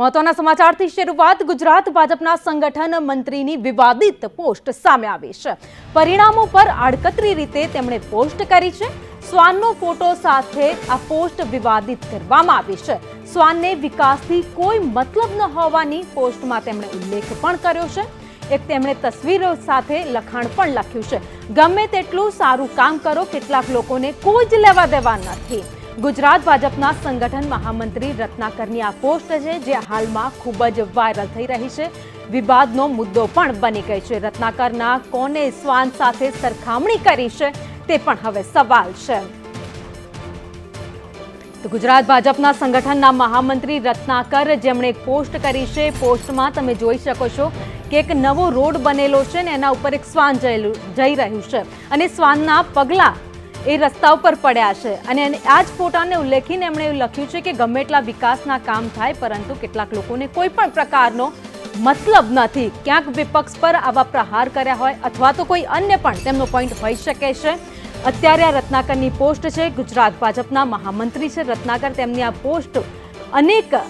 મહત્વના સમાચારથી શરૂઆત ગુજરાત ભાજપના સંગઠન મંત્રીની વિવાદિત પોસ્ટ સામે આવી છે. પરિણામો પર આડકતરી રીતે તેમણે પોસ્ટ કરી છે. શ્વાનનો ફોટો સાથે આ પોસ્ટ વિવાદિત કરવામાં આવી છે. શ્વાનને વિકાસથી કોઈ મતલબ ન હોવાની પોસ્ટમાં તેમણે ઉલ્લેખ પણ કર્યો છે. એક તેમણે તસવીરો સાથે લખાણ પણ લખ્યું છે. ગમે તેટલું સારું કામ કરો, કેટલાક લોકોને કોઈ જ લેવા દેવા નથી. ગુજરાત ભાજપના સંગઠન મહામંત્રી રત્નાકરની આ પોસ્ટ છે, જે હાલમાં ખૂબ જ વાયરલ થઈ રહી છે. વિવાદનો મુદ્દો પણ બની ગઈ છે. રત્નાકરના કોને શ્વાન સાથે સરખામણી કરી છે, તે પણ હવે સવાલ છે. તો ગુજરાત ભાજપના સંગઠનના મહામંત્રી રત્નાકર જેમણે એક પોસ્ટ કરી છે. પોસ્ટમાં તમે જોઈ શકો છો કે એક નવો રોડ બનેલો છે ને એના ઉપર એક શ્વાન જઈ રહ્યું છે. અને શ્વાનના પગલા એ રસ્તા ઉપર પડ્યા છે. અને આ જ ફોટાને ઉલ્લેખીને એમણે એવું લખ્યું છે કે ગમે એટલા વિકાસના કામ થાય, પરંતુ કેટલાક લોકોને કોઈ પણ પ્રકારનો મતલબ નથી. ક્યાંક વિપક્ષ પર આવા પ્રહાર કર્યા હોય અથવા તો કોઈ અન્ય પણ તેમનો પોઈન્ટ હોઈ શકે છે. અત્યારે આ રત્નાકરની પોસ્ટ છે. ગુજરાત ભાજપના મહામંત્રી છે રત્નાકર. તેમની આ પોસ્ટ અનેક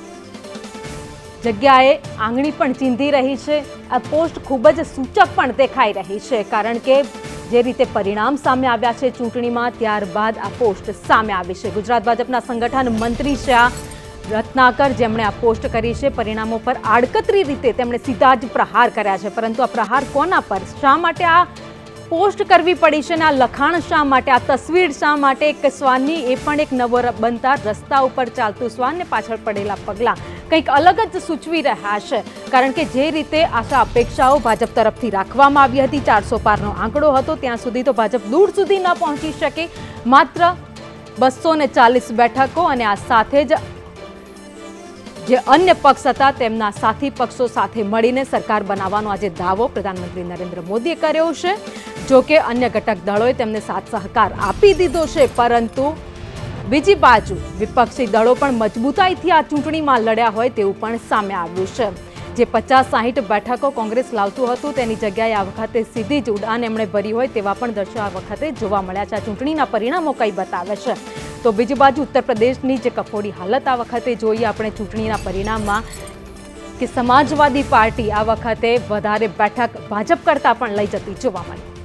જગ્યાએ આંગળી પણ ચીંધી રહી છે. આ પોસ્ટ ખૂબ જ સૂચક પણ દેખાઈ રહી છે, કારણ કે જે રીતે પરિણામ સામે આવ્યા છે ચૂંટણીમાં, ત્યારબાદ આ પોસ્ટ સામે આવી છે. ગુજરાત ભાજપના સંગઠન મંત્રી છે આ રત્નાકર જેમણે આ પોસ્ટ કરી છે, પરિણામો પર આડકતરી રીતે તેમણે સીધા જ પ્રહાર કર્યા છે. પરંતુ આ પ્રહાર કોના પર? શા માટે આ પોસ્ટ કરવી પડી છે અને આ લખાણ શા માટે, આ તસવીર શા માટે? એક શ્વાનની એ પણ એક નવો બનતા રસ્તા ઉપર ચાલતું શ્વાનને પાછળ પડેલા પગલાં. કંઈક અલગ જ સૂચવી રહ્યા છે. કારણ કે જે રીતે આશા અપેક્ષાઓ ભાજપ તરફથી રાખવામાં આવી હતી, ચારસો પારનો આંકડો હતો, ત્યાં સુધી તો ભાજપ દૂર સુધી ન પહોંચી શકે. માત્ર બસો ને ચાલીસ બેઠકો અને આ સાથે જ જે અન્ય પક્ષ હતા, તેમના સાથી પક્ષો સાથે મળીને સરકાર બનાવવાનો આજે દાવો પ્રધાનમંત્રી નરેન્દ્ર મોદીએ કર્યો છે. જો કે અન્ય ઘટક દળોએ તેમને સાથ સહકાર આપી દીધો છે, પરંતુ બીજી બાજુ, વિપક્ષી દળો પણ મજબૂતાઈથી આ ચૂંટણીમાં લડ્યા હોય તેવું પણ સામે આવ્યું છે. જે પચાસ સાહીઠ બેઠકો કોંગ્રેસ લાવતું હતું, તેની જગ્યાએ આ વખતે સીધી જ ઉડાન એમણે ભરી હોય તેવા પણ દ્રશ્યો આ વખતે જોવા મળ્યા છે. આ ચૂંટણીના પરિણામો કઈ બતાવે છે? તો બીજી બાજુ, ઉત્તર પ્રદેશની જે કફોડી હાલત આ વખતે જોઈએ આપણે ચૂંટણીના પરિણામમાં કે સમાજવાદી પાર્ટી આ વખતે વધારે બેઠક ભાજપ કરતાં પણ લઈ જતી જોવા મળી.